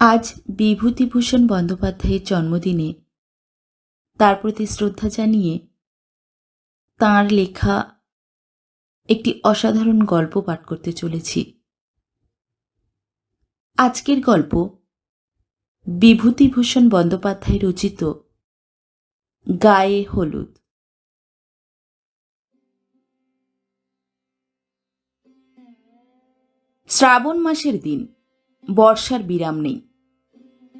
আজ বিভূতিভূষণ বন্দ্যোপাধ্যায়ের জন্মদিনে তার প্রতি শ্রদ্ধা জানিয়ে তাঁর লেখা একটি অসাধারণ গল্প পাঠ করতে চলেছি। আজকের গল্প বিভূতিভূষণ বন্দ্যোপাধ্যায় রচিত গায়ে হলুদ। শ্রাবণ মাসের দিন, বর্ষার বিরাম নেই।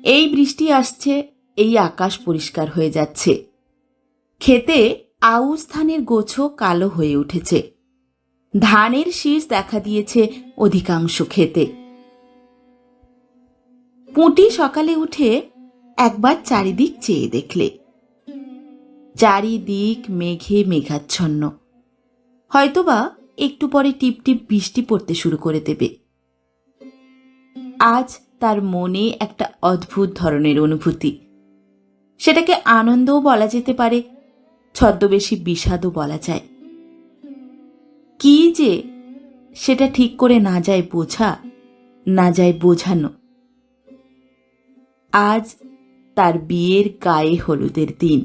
এই বৃষ্টি আসছে, এই আকাশ পরিষ্কার হয়ে যাচ্ছে। খেতে আউশ ধানের গোছো কালো হয়ে উঠেছে। ধানের শীষ দেখা দিয়েছে অধিকাংশ খেতে পুঁটি সকালে উঠে একবার চারিদিক চেয়ে দেখলে। চারিদিক মেঘে মেঘাচ্ছন্ন। হয়তোবা একটু পরে টিপ টিপ বৃষ্টি পড়তে শুরু করে দেবে। আজ তার মনে একটা অদ্ভুত ধরনের অনুভূতি। সেটাকে আনন্দও বলা যেতে পারে, ছদ্মবেশী বিষাদও বলা যায়। কি যে সেটা ঠিক করে না যায় বোঝা, না যায় বোঝানো। আজ তার বিয়ের গায়ে হলুদের দিন।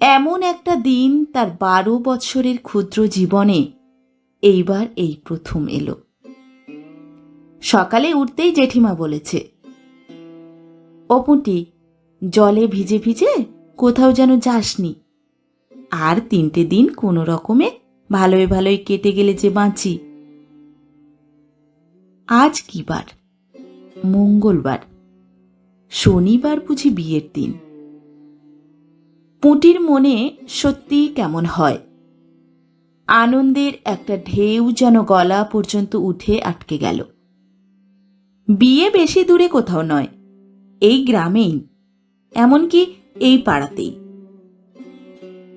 এমন একটা দিন তার বারো বৎসরের ক্ষুদ্র জীবনে এইবার এই প্রথম এলো। সকালে উঠতেই জেঠিমা বলেছে, অপুটি, জলে ভিজে ভিজে কোথাও যেন যাসনি। আর তিনটে দিন কোনো রকমে ভালোই ভালোই কেটে গেলে যে বাঁচি। আজ কি বার? মঙ্গলবার। শনিবার বুঝি বিয়ের দিন। পুঁটির মনে সত্যিই কেমন হয়। আনন্দের একটা ঢেউ যেন গলা পর্যন্ত উঠে আটকে গেল। বিয়ে বেশি দূরে কোথাও নয়, এই গ্রামেই, এমনকি এই পাড়াতেই।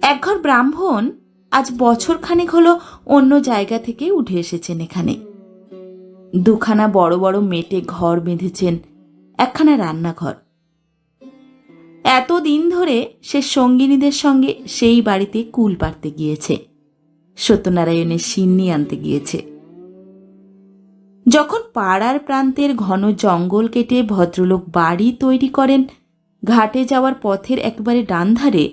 একঘর ব্রাহ্মণ আজ বছর খানেক হলো অন্য জায়গা থেকে উঠে এসেছেন এখানে। দুখানা বড় বড় মেটে ঘর বেঁধেছেন, একখানা রান্নাঘর। এতদিন ধরে সে সঙ্গিনীদের সঙ্গে সেই বাড়িতে কুল পাড়তে গিয়েছে, সত্যনারায়ণের সিন্নি আনতে গিয়েছে। যখন পাড়ার প্রান্তের ঘন জঙ্গল কেটে ভদ্রলোক বাড়ি তৈরি করেন, ঘাটে যাওয়ার পথের একবারে ডান ধারে,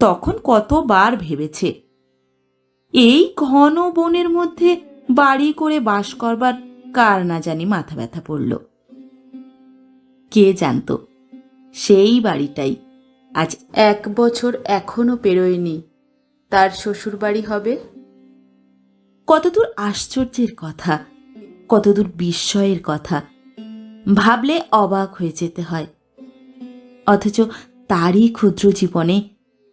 তখন কতবার ভেবেছে, এই ঘন বনের মধ্যে বাড়ি করে বাস করবার কার না জানি মাথা ব্যথা পড়ল। কে জানত, সেই বাড়িটাই আজ এক বছর এখনও পেরোয়নি, তার শ্বশুর বাড়ি হবে? কতদূর আশ্চর্যের কথা কতদূর বিস্ময়ের কথা। ভাবলে অবাক হয়ে যেতে হয়। অথচ তারই ক্ষুদ্র জীবনে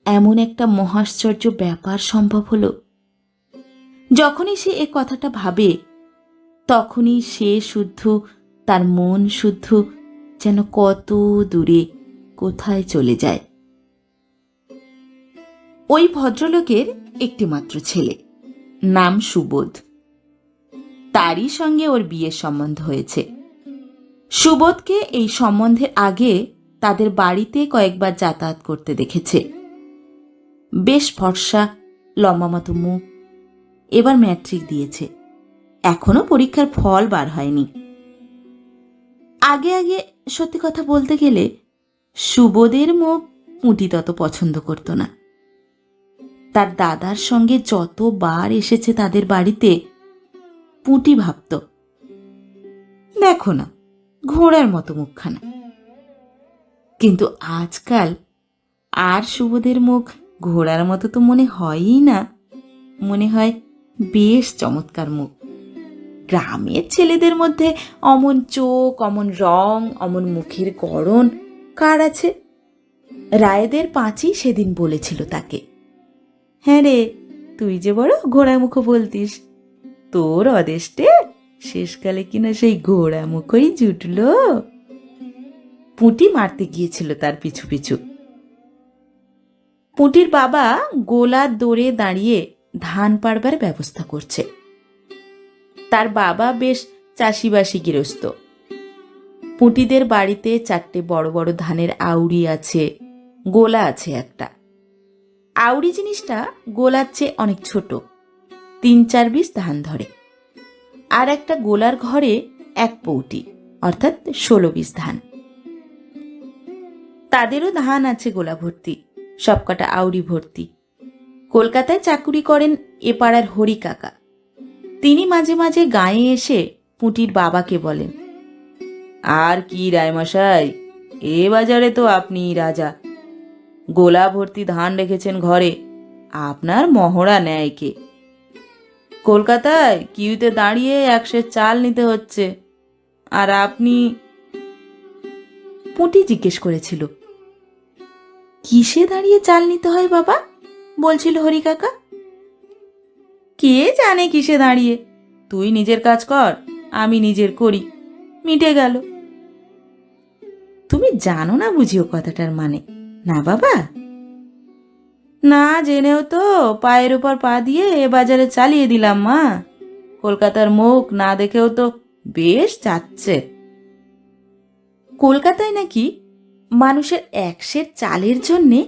এমন একটা মহাশ্চর্য ব্যাপার সম্ভব হলো। যখনই সে এ কথাটা ভাবে, তখনই সে শুদ্ধ, তার মন শুদ্ধ যেন কত দূরে, কোথায় চলে যায়। ওই ভদ্রলোকের একটি মাত্র ছেলে, নাম সুবোধ। তারই সঙ্গে ওর বিয়ের সম্বন্ধ হয়েছে। সুবোধকে এই সম্বন্ধের আগে তাদের বাড়িতে কয়েকবার যাতায়াত করতে দেখেছে। বেশ ফর্সা, লম্বা মতো মুখ, এবার ম্যাট্রিক দিয়েছে। এখনও পরীক্ষার ফল বার হয়নি। আগে আগে সত্যি কথা বলতে গেলে সুবোধের মুখ পুঁটি তত পছন্দ করত না। তার দাদার সঙ্গে যতবার এসেছে তাদের বাড়িতে পুঁটি ভাবত। দেখো না ঘোড়ার মতো মুখখানা। কিন্তু আজকাল আর সুবোধের মুখ ঘোড়ার মতো তো মনে হয়ই না। মনে হয় বেশ চমৎকার মুখ। গ্রামের ছেলেদের মধ্যে অমন চোখ, অমন রং, অমন মুখের গড়ন কার আছে? রায়েদের পাঁচই সেদিন বলেছিল তাকে। হ্যাঁ রে, তুই যে বড় ঘোড়া মুখো বলতিস। তোর অদেষ্টে শেষকালে কিনা সেই ঘোড়া মুখই জুটল। পুঁটি মারতে গিয়েছিল তার পিছু পিছু। পুঁটির বাবা গোলার দৌড়ে দাঁড়িয়ে ধান পাড়বার ব্যবস্থা করছে। তার বাবা বেশ চাষিবাসী গৃহস্থ। পুঁটিদের বাড়িতে চারটে বড় বড় ধানের আউড়ি আছে, গোলা আছে একটা। আউড়ি জিনিসটা গোলার চেয়ে অনেক ছোট। তিন চার বিশ ধান ধরে। আর একটা গোলার ঘরে এক পৌটি, অর্থাৎ ষোলো বিশ ধান তাদেরও ধান আছে গোলা ভর্তি, সবকটা আউরি ভর্তি। কলকাতায় চাকুরি করেন এ পাড়ার হরি কাকা। তিনি মাঝে মাঝে গায়ে এসে পুঁটির বাবাকে বলেন, আর কি রায়মশাই, এ বাজারে তো আপনি রাজা। গোলা ভর্তি ধান রেখেছেন ঘরে, আপনার মহড়া নেয় কে কলকাতায় কিউতে দাঁড়িয়ে একশো চাল নিতে হচ্ছে। আর আপনি পুঁটি জিজ্ঞেস করেছিল। কিসে দাঁড়িয়ে চাল নিতে হয় বাবা? বলছিল হরি কাকা। কে জানে কিসে দাঁড়িয়ে? তুই নিজের কাজ কর আমি নিজের করি। মিটে গেল। তুমি জানো না বুঝিও কথাটার মানে। না বাবা? না জেনেও তো পায়ের উপর পা দিয়ে এ বাজারে চালিয়ে দিলাম, মা। কলকাতার মুখ না দেখেও তো বেশ যাচ্ছে কলকাতায় নাকি মানুষের একশের চালের জন্যে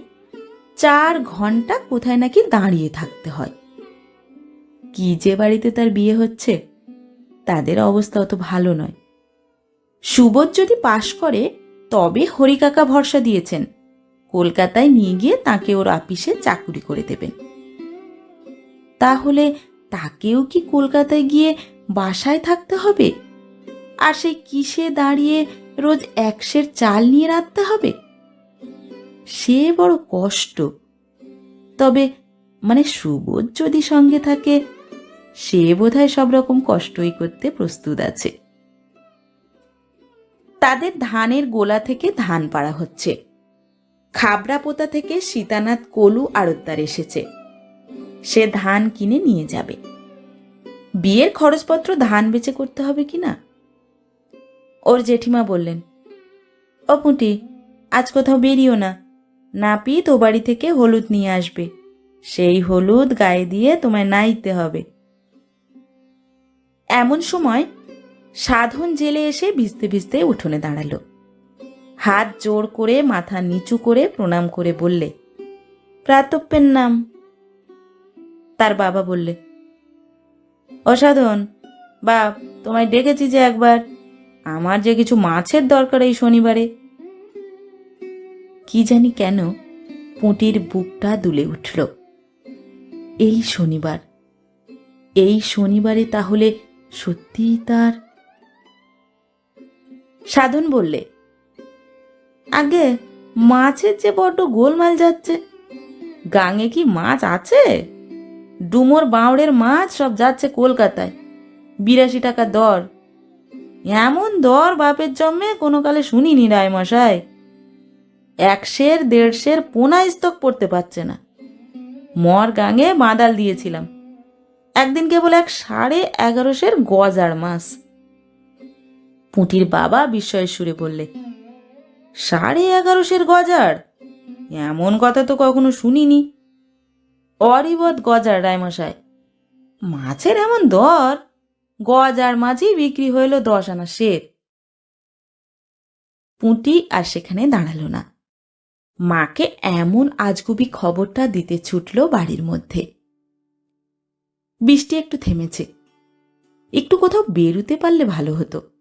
চার ঘণ্টা কোথায় নাকি দাঁড়িয়ে থাকতে হয়। কি যে বাড়িতে তার বিয়ে হচ্ছে, তাদের অবস্থা অত ভালো নয়। সুবোধ যদি পাশ করে, তবে হরিকাকা ভরসা দিয়েছেন। কলকাতায় নিয়ে গিয়ে তাকে ওর আপিসে চাকুরি করে দেবেন। তাহলে তাকেও কি কলকাতায় গিয়ে বাসায় থাকতে হবে? আর সেই কিসে দাঁড়িয়ে রোজ একশের চাল নিয়ে রাখতে হবে? সে বড় কষ্ট। তবে মানে সুবোধ যদি সঙ্গে থাকে, সে বোধহয় সব রকম কষ্টই করতে প্রস্তুত আছে। তাদের ধানের গোলা থেকে ধান পাড়া হচ্ছে। খাবড়াপোতা থেকে সীতানাথ কলু আড়তদার এসেছে। সে ধান কিনে নিয়ে যাবে। বিয়ের খরচপত্র ধান বেচে করতে হবে কি না? ওর জেঠিমা বললেন, ও আজ কোথাও বেরিও না। নাপিত ও বাড়ি থেকে হলুদ নিয়ে আসবে। সেই হলুদ গায়ে দিয়ে তোমায় নাইতে হবে। এমন সময় সাধন জেলে এসে ভিজতে ভিজতে উঠোনে দাঁড়াল। হাত জোর করে, মাথা নিচু করে প্রণাম করে বললে প্রাতপ্যের নাম। তার বাবা বললে, অসাধন, বাপ, তোমায় ডেকেছি যে একবার। আমার যে কিছু মাছের দরকার এই শনিবারে। কি জানি কেন পুঁটির বুকটা দুলে উঠল। এই শনিবার, এই শনিবারে তাহলে সত্যিই তার সাধন বললে আগে মাছের যে বড্ড গোলমাল যাচ্ছে। গাঙে কি মাছ আছে? ডুমোর বাঁওড়ের মাছ সব যাচ্ছে কলকাতায়। বিরাশি টাকা দর। এমন দর বাপের জন্মে কোনো কালে শুনিনি রায় মশাই একশের, দেড়শের পোনা স্তক পড়তে পারছে না। মর গাঙে বাঁদাল দিয়েছিলাম। একদিন কেবল এক সাড়ে এগারোশের গজার মাছ। পুঁটির বাবা বিস্ময়ের সুরে বললে সাড়ে এগারোশের গজার। এমন কথা তো কখনো শুনিনি। অরিবত গজার রায়মশাই। মাছের এমন দর। গজার মাঝেই বিক্রি হইল দশ আনা শের। পুঁটি আর সেখানে দাঁড়াল না। মাকে এমন আজগুবি খবরটা দিতে ছুটল বাড়ির মধ্যে। বৃষ্টি একটু থেমেছে। একটু কোথাও বেরুতে পারলে ভালো হতো।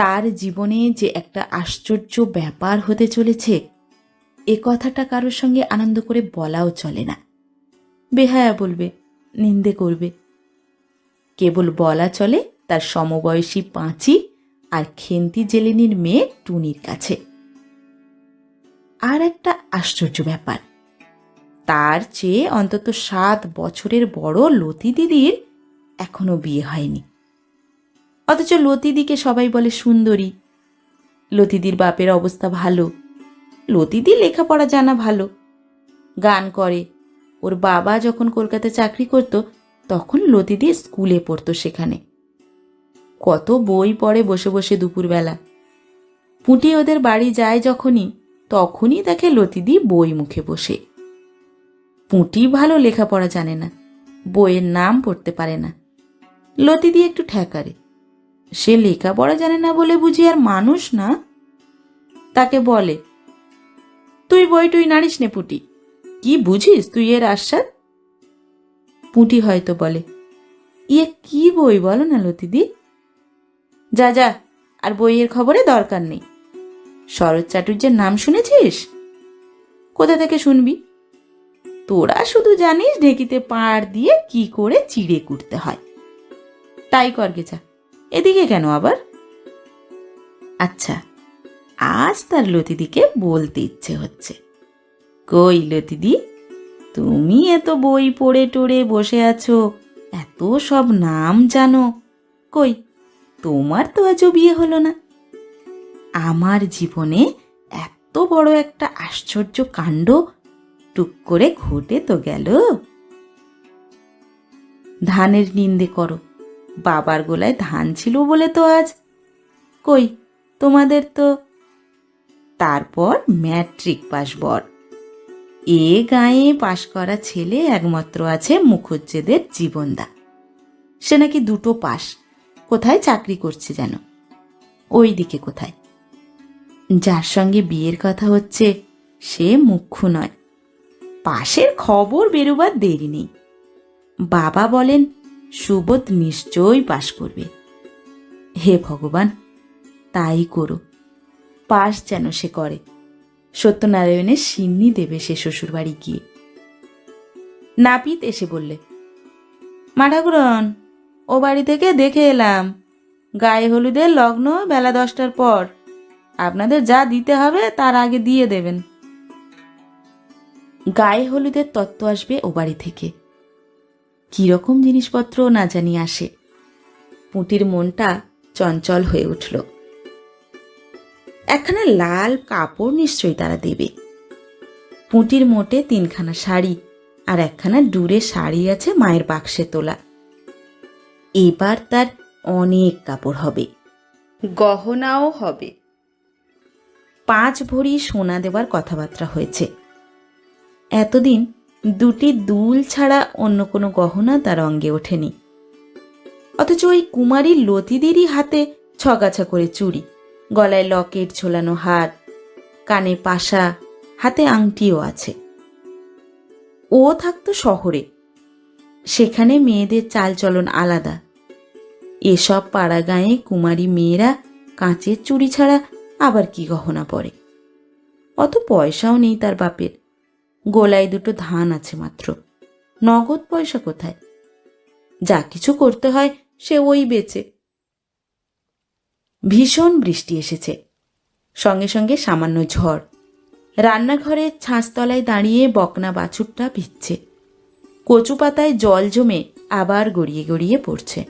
তার জীবনে যে একটা আশ্চর্য ব্যাপার হতে চলেছে, এ কথাটা কারোর সঙ্গে আনন্দ করে বলাও চলে না। বেহায়া বলবে, নিন্দে করবে। কেবল বলা চলে তার সমবয়সী পাঁচি আর খেন্তি জেলেনির মেয়ে টুনির কাছে। আর একটা আশ্চর্য ব্যাপার, তার চেয়ে অন্তত সাত বছরের বড় লতি দিদির এখনও বিয়ে হয়নি। অথচ লতিদিকে সবাই বলে সুন্দরী। লতিদির বাপের অবস্থা ভালো। লতিদি লেখাপড়া জানা ভালো। গান করে। ওর বাবা যখন কলকাতায় চাকরি করত, তখন লতিদি স্কুলে পড়তো সেখানে। কত বই পড়ে বসে বসে দুপুরবেলা। পুঁটি ওদের বাড়ি যায় যখনই, তখনই দেখে লতিদি বই মুখে বসে। পুঁটি ভালো লেখাপড়া জানে না। বইয়ের নাম পড়তে পারে না। লতিদি একটু ঠেকারে। সে লেখাপড়া জানে না বলে বুঝি আর মানুষ না? তাকে বলে, তুই বই টুই নাড়িস নে পুটি। কি বুঝিস তুই এর আশ্বাদ পুঁটি হয়তো বলে ইয়ে কি বই বলো না লতিদি? যা যা, আর বইয়ের খবরে দরকার নেই। শরৎ চাটুর্যের নাম শুনেছিস? কোথা থেকে শুনবি? তোরা শুধু জানিস ঢেকিতে পাড় দিয়ে কি করে চিড়ে কুটতে হয়। তাই কর গেছা। এদিকে কেন আবার? আচ্ছা আজ তার লতিদিকে বলতে ইচ্ছে হচ্ছে। কই লতিদি, তুমি এত বই পড়ে টড়ে বসে আছো, এত সব নাম জানো। কই, তোমার তো আজও বিয়ে হলো না। আমার জীবনে এত বড় একটা আশ্চর্য কাণ্ড টুক করে ঘটে তো গেল। ধানের নিন্দে করো। বাবার গোলায় ধান ছিল বলে তো আজ। কই, তোমাদের তো। তারপর ম্যাট্রিক পাস বর। এ গায়ে পাশ করা ছেলে একমাত্র আছে মুখুজ্জেদের জীবনদা। সে নাকি দুটো পাস। কোথায় চাকরি করছে যেন? ওই দিকে কোথায়? যার সঙ্গে বিয়ের কথা হচ্ছে, সে মুখ্য নয়। পাশের খবর বেরোবার দেরি নেই। বাবা বলেন সুবোধ নিশ্চয়ই পাশ করবে। হে ভগবান, তাই করো। পাশ যেন সে করে। সত্যনারায়ণের সিন্নি দেবে সে শ্বশুরবাড়ি গিয়ে। নাপিত এসে বললে, মা ঠাকুরন, ও বাড়ি থেকে দেখে এলাম। গায়ে হলুদের লগ্ন বেলা দশটার পর। আপনাদের যা দিতে হবে তার আগে দিয়ে দেবেন। গায়ে হলুদের তত্ত্ব আসবে ও বাড়ি থেকে। কীরকম জিনিসপত্র না জানি আসে। পুঁটির মনটা চঞ্চল হয়ে উঠল। একখানা লাল কাপড় নিশ্চয়ই তারা দেবে। পুঁটির মোটে তিনখানা শাড়ি আর একখানা ডুরে শাড়ি আছে মায়ের বাক্সে তোলা। এবার তার অনেক কাপড় হবে। গহনাও হবে। পাঁচ ভরি সোনা দেওয়ার কথাবার্তা হয়েছে। এতদিন দুটি দুল ছাড়া অন্য কোনো গহনা তার অঙ্গে ওঠেনি। অথচ ওই কুমারী লতিদেরই হাতে ছগাছা করে চুড়ি, গলায় লকেট ঝোলানো হার, কানে পাশা, হাতে আংটিও আছে। ও থাকতো শহরে। সেখানে মেয়েদের চালচলন আলাদা। এসব পাড়া গাঁয়ে কুমারী মেয়েরা কাঁচের চুড়ি ছাড়া আবার কি গহনা পরে? অত পয়সাও নেই তার বাপের। গোলায় দুটো ধান আছে মাত্র। নগদ পয়সা কোথায়? যা কিছু করতে হয়, সে ওই বেচে। ভীষণ বৃষ্টি এসেছে। সঙ্গে সঙ্গে সামান্য ঝড়। রান্নাঘরে ছাঁচতলায় দাঁড়িয়ে বকনা বাছুরটা ভিজছে। কচু পাতায় জল জমে আবার গড়িয়ে গড়িয়ে পড়ছে।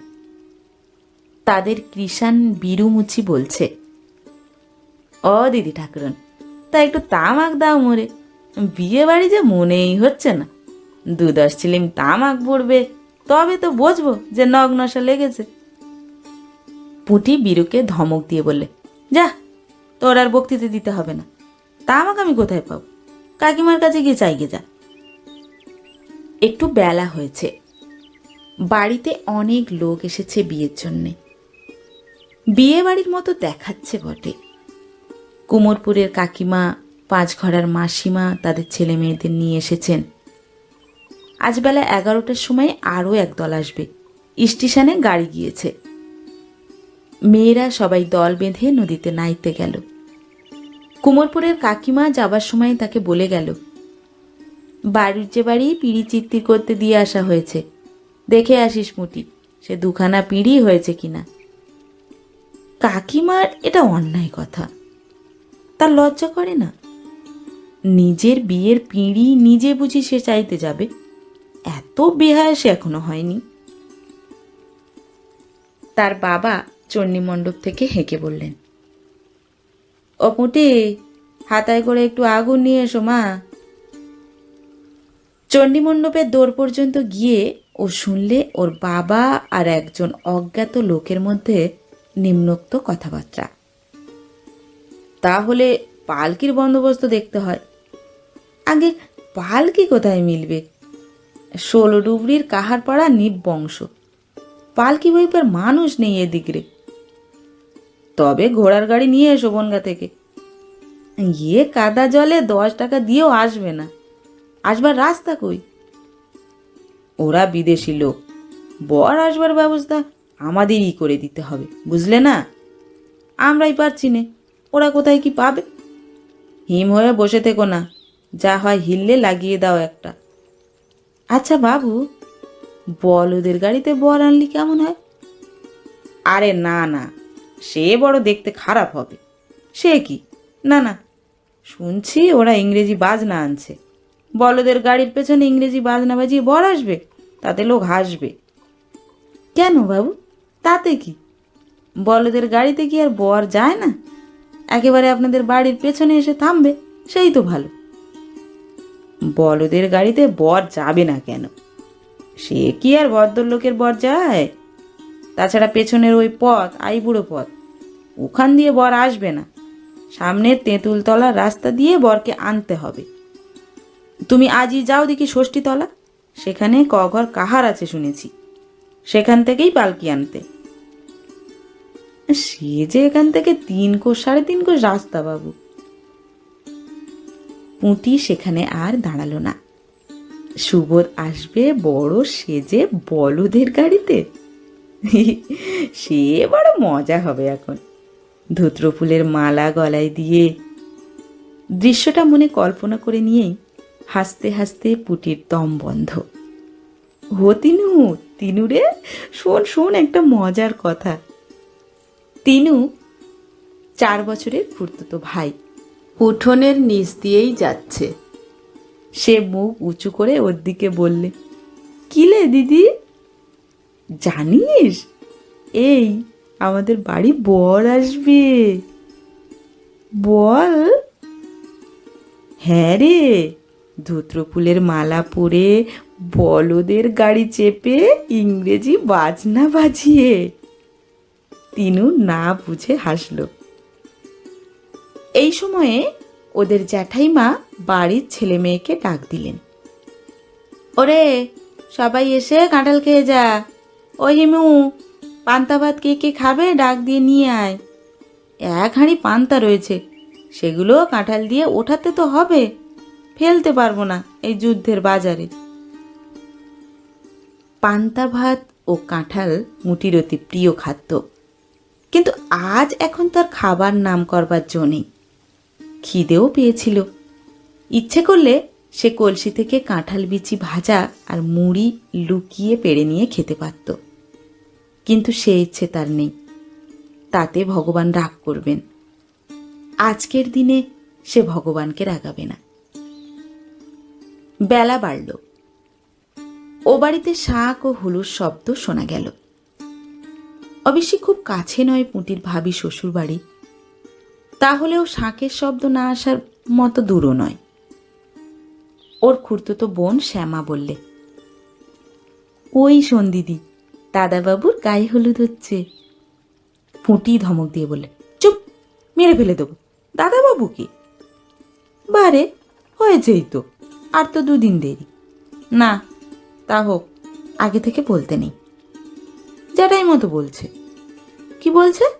তাদের কৃষাণ বিরুমুচি বলছে ও দিদি ঠাকুরন, তা একটু তামাক দাও মোরে। বিয়ে বাড়ি যে মনেই হচ্ছে না। দু দশ ছিলিম তামাক পড়বে তবে তো বুঝব যে নগ্নশা লেগেছে। পুটি বীরুকে ধমক দিয়ে বললে, যা, তোর আর বক্তৃতা দিতে হবে না। তামাক আমি কোথায় পাবো? কাকিমার কাছে গিয়ে চাইগে যা। একটু বেলা হয়েছে। বাড়িতে অনেক লোক এসেছে বিয়ের জন্যে। বিয়ে বাড়ির মতো দেখাচ্ছে বটে। কুমোরপুরের কাকিমা পাঁচ ঘরার মাসিমা তাদের ছেলে মেয়েদের নিয়ে এসেছেন। আজ বেলা এগারোটার সময় আরও একদল আসবে। স্টেশনে গাড়ি গিয়েছে। মেয়েরা সবাই দল বেঁধে নদীতে নাইতে গেল। কুমোরপুরের কাকিমা যাবার সময় তাকে বলে গেল, বাড়ির যে বাড়ি পিড়ি চিত্তি করতে দিয়ে আসা হয়েছে। দেখে আসিস মুটি, সে দুখানা পিড়ি হয়েছে কিনা কাকিমার এটা অন্যায় কথা। তার লজ্জা করে না? নিজের বিয়ের পিঁড়ি নিজে বুঝি সে চাইতে যাবে। এত বেহায় সে এখনও হয়নি। তার বাবা চণ্ডী মণ্ডপ থেকে হেঁকে বললেন, ও পুঁটি, হাতায় করে একটু আগুন নিয়ে এসো, মা। চণ্ডী মণ্ডপের দৌড় পর্যন্ত গিয়ে ও শুনলে ওর বাবা আর একজন অজ্ঞাত লোকের মধ্যে নিম্নোক্ত কথাবার্তা। তাহলে পালকির বন্দোবস্ত দেখতে হয়। আগে পালকি কোথায় মিলবে? ষোলো ডুবরির কাহার পাড়া নিব বংশ পালকি বইপার মানুষ নেই এদিকরে? তবে ঘোড়ার গাড়ি নিয়ে এসো বনগা থেকে। গিয়ে কাদা জলে দশ টাকা দিয়েও আসবে না। আসবার রাস্তা কই? ওরা বিদেশি লোক। বর আসবার ব্যবস্থা আমাদেরই করে দিতে হবে, বুঝলে না? আমরাই পারছি নে। ওরা কোথায় কি পাবে? হিম হয়ে বসে থেকো না। যা হয় হিললে লাগিয়ে দাও একটা। আচ্ছা বাবু বলদের গাড়িতে বর আনলি কেমন হয়? আরে না না, সে বড় দেখতে খারাপ হবে। সে কি? না না, শুনছি ওরা ইংরেজি বাজনা আনছে। বলদের গাড়ির পেছনে ইংরেজি বাজনা বাজিয়ে বর আসবে, তাতে লোক হাসবে। কেন বাবু? তাতে কি? বলদের গাড়িতে কি আর বর যায় না? একেবারে আপনাদের বাড়ির পেছনে এসে থামবে, সেই তো ভালো। বলদের গাড়িতে বর যাবে না কেন? সে কি আর ভদ্রলোকের বর যায়? তাছাড়া পেছনের ওই পথ, আইবুড়ো পথ, ওখান দিয়ে বর আসবে না। সামনের তেঁতুলতলার রাস্তা দিয়ে বরকে আনতে হবে। তুমি আজই যাও দেখি ষষ্ঠীতলা। সেখানে কঘর কাহার আছে শুনেছি। সেখান থেকেই পালকি আনতে। সে যে এখান থেকে তিন কোষ, সাড়ে তিন কোষ রাস্তা বাবু। পুঁটি সেখানে আর দাঁড়াল না। সুবোধ আসবে বড় সেজে বলদের গাড়িতে? সে বড় মজা হবে এখন। ধুত্র ফুলের মালা গলায় দিয়ে। দৃশ্যটা মনে কল্পনা করে নিয়েই হাসতে হাসতে পুটির দম বন্ধ। হো তিনু তিনু রে, শোন শোন একটা মজার কথা। তিনু, চার বছরের খুঁড়তুতো ভাই। উঠোনের নিচ দিয়েই যাচ্ছে। সে মুখ উঁচু করে ওর দিকে বললে কিলে দিদি? জানিস? এই আমাদের বাড়ি বর আসবে। বল? হ্যাঁ রে ধুত্র ফুলের মালা পরে বলদের গাড়ি চেপে ইংরেজি বাজনা বাজিয়ে। তিনু না বুঝে হাসলো। এই সময়ে ওদের জ্যাঠাইমা বাড়ির ছেলে মেয়েকে ডাক দিলেন। ওরে, সবাই এসে কাঁঠাল খেয়ে যা। ওই হিমু, পান্তা ভাত কে কে খাবে ডাক দিয়ে নিয়ে আয়। এক হাঁড়ি পান্তা রয়েছে, সেগুলো কাঁঠাল দিয়ে ওঠাতে তো হবে। ফেলতে পারব না এই যুদ্ধের বাজারে। পান্তা ভাত ও কাঁঠাল মুটির অতি প্রিয় খাদ্য। কিন্তু আজ এখন তার খাবার নাম করবার জো নেই। খিদেও পেয়েছিল। ইচ্ছে করলে সে কলসি থেকে কাঁঠাল বিচি ভাজা আর মুড়ি লুকিয়ে পেড়ে নিয়ে খেতে পারত। কিন্তু সে ইচ্ছে তার নেই। তাতে ভগবান রাগ করবেন। আজকের দিনে সে ভগবানকে রাগাবে না। বেলা বাড়ল। ও বাড়িতে শাক ও হুলুর শব্দ শোনা গেল। অবশ্যই খুব কাছে নয় পুঁটির ভাবি শ্বশুর বাড়ি তাহলেও শাঁখের শব্দ না আসার মতো দূরও নয়। ওর খুঁড়তো বোন শ্যামা বললে, ওই শোন দিদি, দাদাবাবুর গায়ে হলুদ হচ্ছে। ফুটি ধমক দিয়ে বললে, চুপ, মেরে ফেলে দেবো। দাদাবাবু কি? বারে, হয়েছেই তো, আর তো দুদিন দেরি। না, তা হোক, আগে থেকে বলতে নেই। যেটাই মতো বলছে। কি বলছে?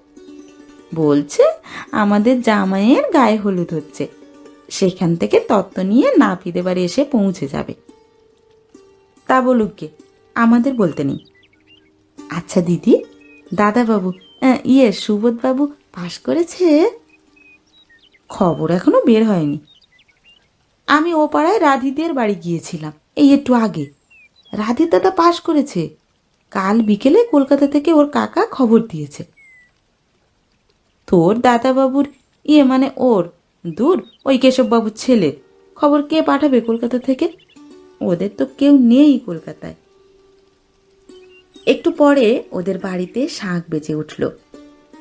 বলছে, আমাদের জামাইয়ের গায়ে হলুদ হচ্ছে। সেখান থেকে তত্ত্ব নিয়ে নাপিতে বাড়ি এসে পৌঁছে যাবে। তা বলুক কে আমাদের বলতে নেই। আচ্ছা দিদি, দাদাবাবু ইয়ে সুবোধবাবু পাশ করেছে? খবর এখনও বের হয়নি। আমি ও পাড়ায় রাধিদের বাড়ি গিয়েছিলাম, এই একটু আগে। রাধির দাদা পাশ করেছে। কাল বিকেলে কলকাতা থেকে ওর কাকা খবর দিয়েছে। তোর দাদাবাবুর? ইয়ে মানে ওর। দূর ওই কেশববাবুর ছেলে। খবর কে পাঠাবে কলকাতা থেকে? ওদের তো কেউ নেই কলকাতায়। একটু পরে ওদের বাড়িতে শাঁখ বেজে উঠল।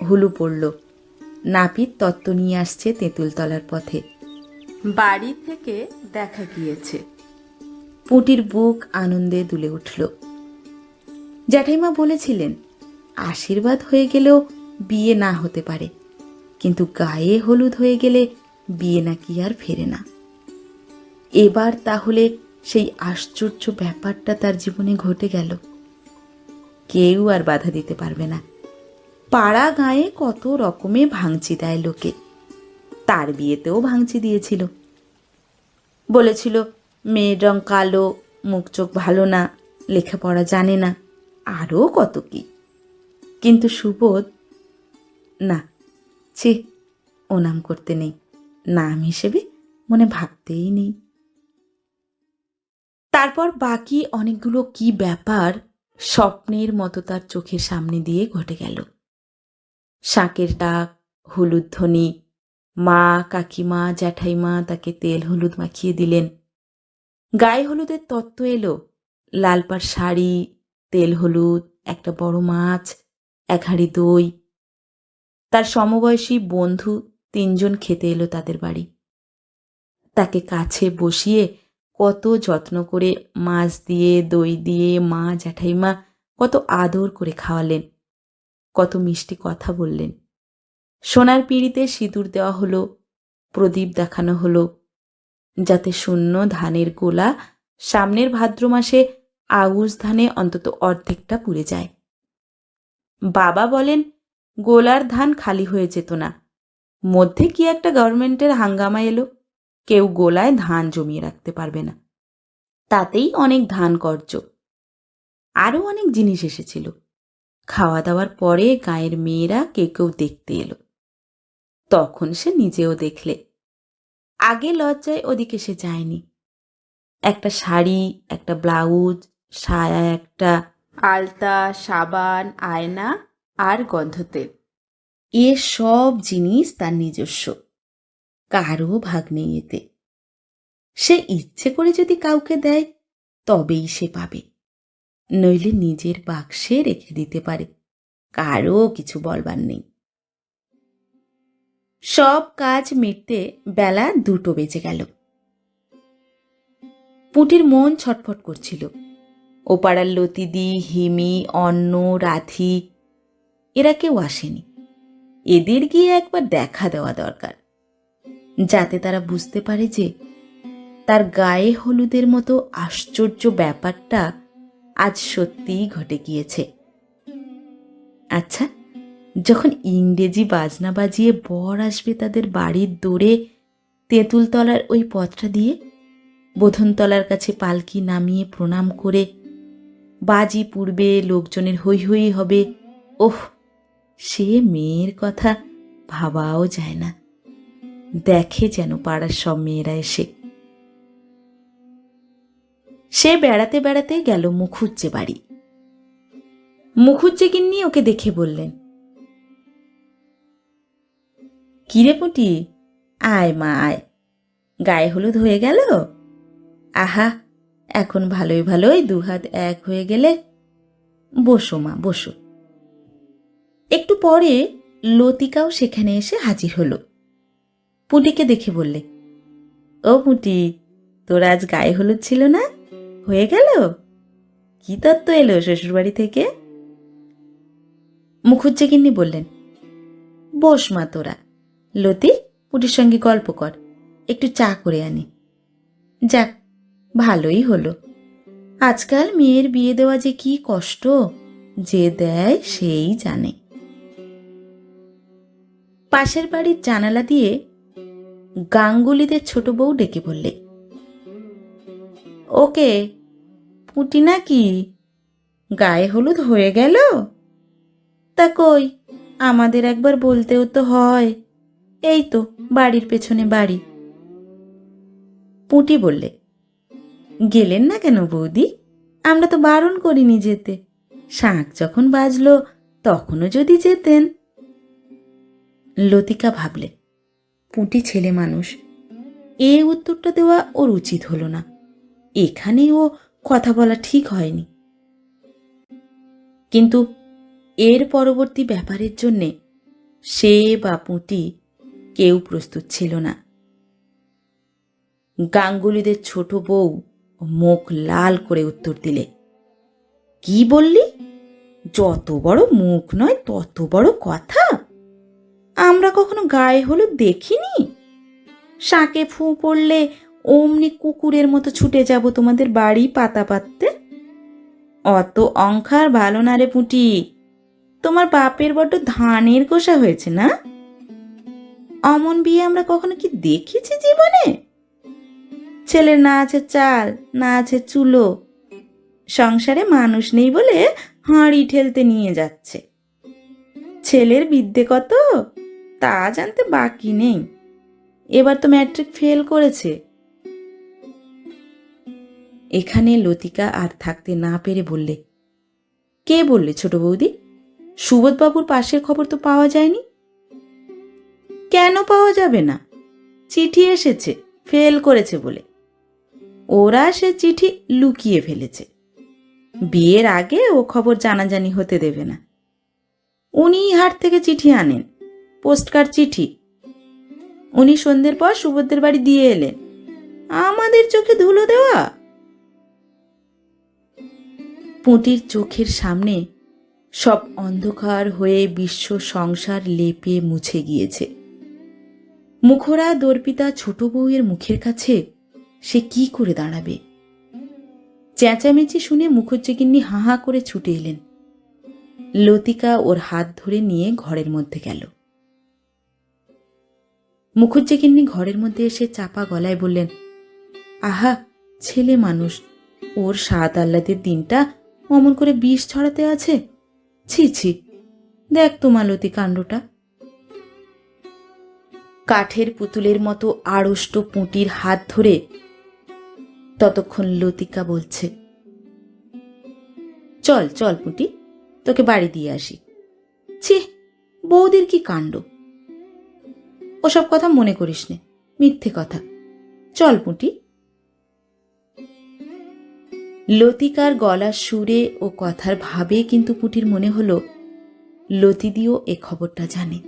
হুলু পড়ল। নাপিত তত্ত্ব নিয়ে আসছে তেঁতুলতলার পথে। বাড়ি থেকে দেখা গিয়েছে। পুটির বুক আনন্দে দুলে উঠল। জ্যাঠাইমা বলেছিলেন আশীর্বাদ হয়ে গেলেও বিয়ে না হতে পারে। কিন্তু গায়ে হলুদ হয়ে গেলে বিয়ে নাকি আর ফেরে না। এবার তাহলে সেই আশ্চর্য ব্যাপারটা তার জীবনে ঘটে গেল। কেউ আর বাধা দিতে পারবে না। পাড়া গায়ে কত রকমে ভাঙচি দেয় লোকে। তার বিয়েতেও ভাঙচি দিয়েছিল। বলেছিল, মেয়ের রং কালো, মুখ চোখ ভালো না, লেখাপড়া জানে না, আরও কত কি? কিন্তু সুবোধ, না ছি ও নাম করতে নেই। নাম হিসেবে মনে ভাবতেই নেই। তারপর বাকি অনেকগুলো কি ব্যাপার স্বপ্নের মতো তার চোখের সামনে দিয়ে ঘটে গেল। শাঁকের ডাক, হলুদ ধ্বনি, মা, কাকিমা, জ্যাঠাইমা তাকে তেল হলুদ মাখিয়ে দিলেন। গায়ে হলুদের তত্ত্ব এলো লালপার শাড়ি, তেল হলুদ, একটা বড় মাছ, এক হাঁড়ি দই তার সমবয়সী বন্ধু তিনজন খেতে এলো তাদের বাড়ি। তাকে কাছে বসিয়ে কত যত্ন করে মাছ দিয়ে, দই দিয়ে, মা জ্যাঠাইমা কত আদর করে খাওয়ালেন, কত মিষ্টি কথা বললেন। সোনার পিঁড়িতে সিঁদুর দেওয়া হলো, প্রদীপ দেখানো হলো, যাতে শূন্য ধানের গোলা সামনের ভাদ্র মাসে আউশ ধানে অন্তত অর্ধেকটা পুড়ে যায়। বাবা বলেন গোলার ধান খালি হয়ে যেত না। মধ্যে কি একটা গভর্নমেন্টের হাঙ্গামা এলো? কেউ গোলায় ধান জমিয়ে রাখতে পারবে না। তাতেই অনেক ধান কর্য আরও অনেক জিনিস এসেছিল। খাওয়া দাওয়ার পরে গায়ের মেয়েরা কেউ কেউ দেখতে এলো। তখন সে নিজেও দেখলে। আগে লজ্জায় ওদিকে সে যায়নি। একটা শাড়ি, একটা ব্লাউজ, সায়া, একটা আলতা, সাবান, আয়না আর গন্ধতেল এ সব জিনিস তার নিজস্ব। কারও ভাগ নেই এতে। সে ইচ্ছে করে যদি কাউকে দেয়, তবেই সে পাবে। নইলে নিজের বাক্সে রেখে দিতে পারে। কারও কিছু বলবার নেই। সব কাজ মিটতে বেলা দুটো বেজে গেল। পুঁটির মন ছটফট করছিল। ওপাড়ার লতিদি, হিমি, অন্ন, রাধি এরা কেউ আসেনি। এদের গিয়ে একবার দেখা দেওয়া দরকার। যাতে তারা বুঝতে পারে যে তার গায়ে হলুদের মতো আশ্চর্য ব্যাপারটা আজ সত্যিই ঘটে গিয়েছে। আচ্ছা যখন ইংরেজি বাজনা বাজিয়ে বর আসবে তাদের বাড়ির দৌড়ে তেঁতুলতলার ওই পথটা দিয়ে, বোধনতলার কাছে পালকি নামিয়ে প্রণাম করে, বাজি পুড়বে লোকজনের হৈ হৈ হবে, ওহ সে মেয়ের কথা ভাবাও যায় না। দেখে যেন পাড়ার সব মেয়েরা এসে। সে বেড়াতে বেড়াতে গেল মুখুজ্জে বাড়ি। মুখুজ্জে গিন্নি ওকে দেখে বললেন কিরে পুটি? আয় মা, আয়। গায়ে হলুদ হয়ে গেল? আহা, এখন ভালোই ভালোই দুহাত এক হয়ে গেলে। বসো মা, বসো। একটু পরে লতিকাও সেখানে এসে হাজির হলো। পুটিকে দেখে বললে, ও পুটি, তোর আজ গায়ে হলুদ ছিল না? হয়ে গেল? কি তত্ত্ব এলো শ্বশুরবাড়ি থেকে? মুখুজ্জে গিন্নি বললেন, বস মা তোরা, লতি, পুটির সঙ্গে গল্প কর, একটু চা করে আনি। যাক, ভালোই হলো। আজকাল মেয়ের বিয়ে দেওয়া যে কি কষ্ট, যে দেয় সেই জানে। পাশের বাড়ির জানালা দিয়ে গাঙ্গুলিদের ছোট বউ ডেকে বললে, ওকে, পুটি নাকি গায়ে হলুদ হয়ে গেল? তা কই, আমাদের একবার বলতেও তো হয়। এই তো, বাড়ির পেছনে বাড়ি। পুটি বললে, গেলেন না কেন বৌদি? আমরা তো বারণ করিনি যেতে। শাঁখ যখন বাজলো, তখনও যদি যেতেন। লতিকা ভাবলে, পুঁটি ছেলে মানুষ, এ উত্তরটা দেওয়া ওর উচিত হলো না। এখানে ও কথা বলা ঠিক হয়নি। কিন্তু এর পরবর্তী ব্যাপারের জন্যে সে বা পুঁটি কেউ প্রস্তুত ছিল না। গাঙ্গুলিদের ছোট বউ মুখ লাল করে উত্তর দিলে, কি বললি? যত বড় মুখ নয়, তত বড় কথা? আমরা কখনো গায়ে হলুদ দেখিনি? শাঁকে ফু পড়লে অমনি কুকুরের মতো ছুটে যাব তোমাদের বাড়ি পাতা পাততে? অত অঙ্কার ভালো না রে পুঁটি। তোমার বাপের বড্ড ধানের গোসা হয়েছে না? অমন বিয়ে আমরা কখনো কি দেখেছি জীবনে? ছেলের না আছে চাল, না আছে চুলো। সংসারে মানুষ নেই বলে হাঁড়ি ঠেলতে নিয়ে যাচ্ছে। ছেলের বিদ্যে কত? তা জানতে বাকি নেই। এবার তো ম্যাট্রিক ফেল করেছে। এখানে লতিকা আর থাকতে না পেরে বললে, কে বললে ছোট বৌদি? সুবোধবাবুর পাশের খবর তো পাওয়া যায়নি? কেন পাওয়া যাবে না? চিঠি এসেছে, ফেল করেছে বলে। ওরা সে চিঠি লুকিয়ে ফেলেছে। বিয়ের আগে ও খবর জানাজানি হতে দেবে না। উনি হাট থেকে চিঠি আনেন। পোস্টকার্ড চিঠি। উনি সন্ধ্যের পর সুভদ্রের বাড়ি দিয়ে এলেন। আমাদের চোখে ধুলো দেওয়া। পুঁটির চোখের সামনে সব অন্ধকার হয়ে বিশ্ব সংসার লেপে মুছে গিয়েছে। মুখরা দর্পিতা ছোট বউয়ের মুখের কাছে সে কি করে দাঁড়াবে? চেঁচামেচি শুনে মুখুজ্জেগিন্নি হা হা করে ছুটে এলেন। লতিকা ওর হাত ধরে নিয়ে ঘরের মধ্যে গেল। মুখুজ্জেগিন্নি ঘরের মধ্যে এসে চাপা গলায় বললেন, আহা, ছেলে মানুষ, ওর সাত আহ্লাদের দিনটা অমন করে বিষ ছড়াতে আছে? ছি ছি, দেখ তো মালতী কাণ্ডটা। কাঠের পুতুলের মতো আড়ষ্ট পুঁটির হাত ধরে ততক্ষণ লতিকা বলছে, চল চল পুঁটি, তোকে বাড়ি দিয়ে আসি। ছি বৌদির কি কাণ্ড? ওসব কথা মনে করিস নে। মিথ্যে কথা। চল পুঁটি। লতিকার গলার সুরে ও কথার ভাবে কিন্তু পুটির মনে হলো লতিদিও এ খবরটা জানে।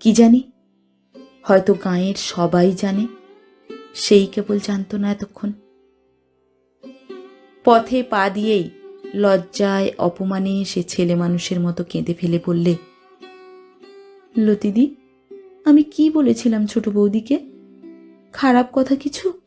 কি জানি? হয়তো গাঁয়ের সবাই জানে, সেই কেবল জানতো না এতক্ষণ। পথে পা দিয়েই লজ্জায় অপমানে সে ছেলে মানুষের মতো কেঁদে ফেলে বললে, লতিদি আমি কি বলেছিলাম ছোট বৌদিকে? খারাপ কথা কিছু?